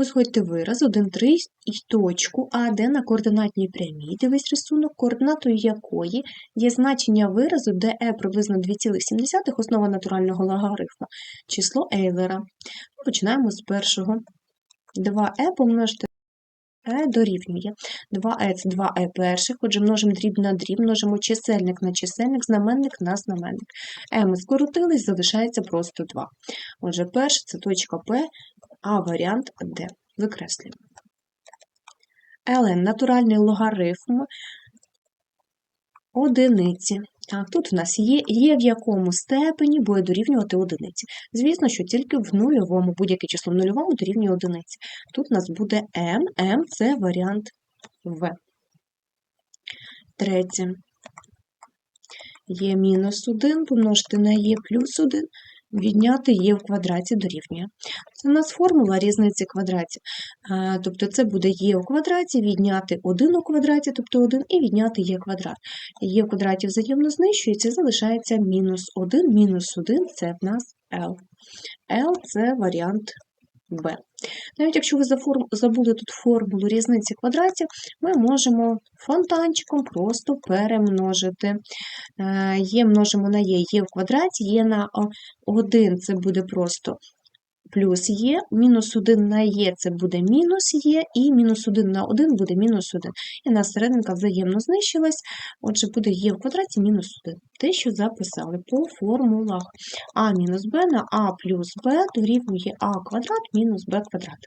Узгодьте вираз 1, 3 і точку А, на координатній прямій. Дивись рисунок, координатою якої є значення виразу, де е приблизно 2,7 основа натурального логарифму, число Ейлера. Починаємо з першого. 2е помножити е дорівнює. 2е – це 2е перших, отже, множимо дріб на дріб, множимо чисельник на чисельник, знаменник на знаменник. е ми скоротились, залишається просто 2. Отже, перше – це точка П, а варіант Д. Викреслюємо. ln – натуральний логарифм одиниці. Так, тут в нас є, є в якому степені буде дорівнювати одиниці. Звісно, що тільки в нульовому, будь-яке число в нульовому дорівнює одиниці. Тут у нас буде m, m – це варіант В. Третє. Є мінус 1 помножити на є плюс 1, відняти є в квадраті дорівнює. Це у нас формула різниці квадратів. Тобто це буде є у квадраті, відняти 1 у квадраті, тобто 1, і відняти є квадрат. Є в квадраті взаємно знищується, залишається мінус 1, мінус 1 – це в нас L. L – це варіант Б. Навіть якщо ви забули тут формулу різниці квадратів, ми можемо фонтанчиком просто перемножити. Е, Є множимо на є, є в квадраті, є на 1 це буде просто плюс є, мінус 1 на є це буде мінус є, і мінус 1 на 1 буде мінус 1. І на серединка взаємно знищилась, отже, буде є в квадраті мінус 1. Те, що записали по формулах. а мінус b на а плюс b дорівнює а квадрат мінус b квадрат.